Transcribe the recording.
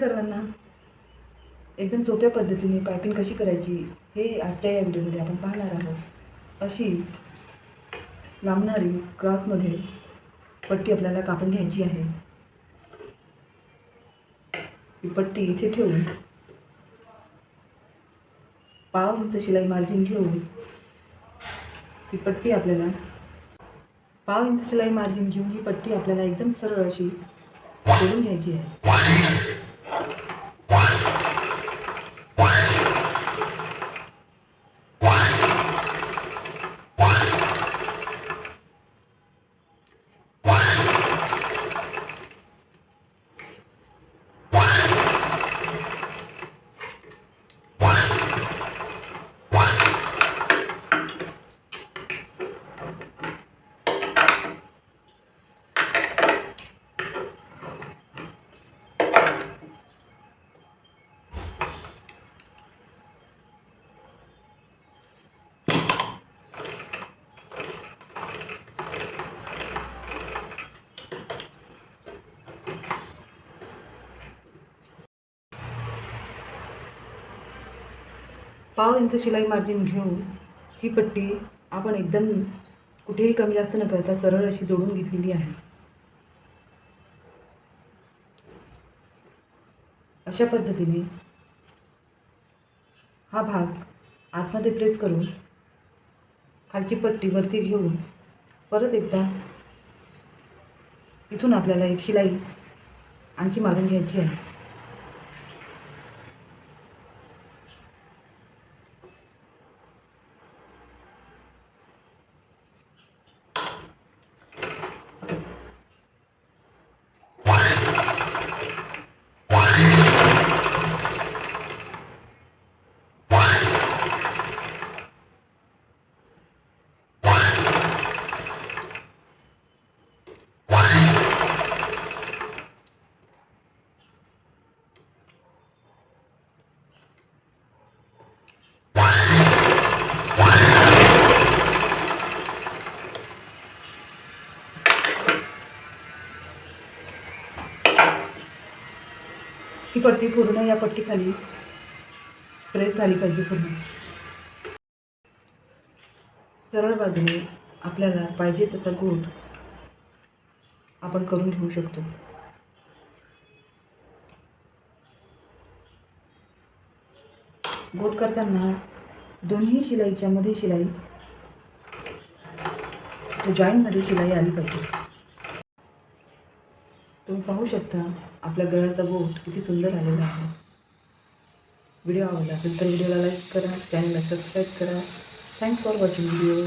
सर्वांना. एकदम सोप्या पद्धतीने पायपिंग कशी करायची हे आजच्या या व्हिडिओमध्ये आपण पाहणार आहोत. अशी लांबणारी क्रॉसमध्ये पट्टी आपल्याला कापून घ्यायची आहे. ही पट्टी इथे ठेवून पाव इंच शिलाई मार्जिन घेऊन ही पट्टी आपल्याला पाव इंच शिलाई मार्जिन घेऊन ही पट्टी आपल्याला एकदम सरळ अशी सोडून घ्यायची आहे. पाव इंच शिलाई मार्जिन घेऊन ही पट्टी आपण एकदम कुठेही कमी जास्त न करता सरळ अशी जोडून घेतलेली आहे. अशा पद्धतीने हा भाग आतमध्ये प्रेस करून खालची पट्टी वरती घेऊन परत एकदा इथून आपल्याला एक शिलाई आणखी मारून घ्यायची आहे. ही पट्टी पूर्ण या पट्टीखाली प्रेस झाली पाहिजे पूर्ण. सरळ बाजूने आपल्याला पाहिजे तसा गोट आपण करून घेऊ शकतो. गोट करताना दोन्ही शिलाईच्या मध्ये शिलाई जॉईंटमध्ये शिलाई आली पाहिजे. तुम्ही पाहू शकता आपल्या गळ्याचा बोट किती सुंदर आलेला आहे. व्हिडिओ आवडला असेल तर व्हिडिओला लाईक करा चॅनलला सबस्क्राईब करा. Thanks for watching video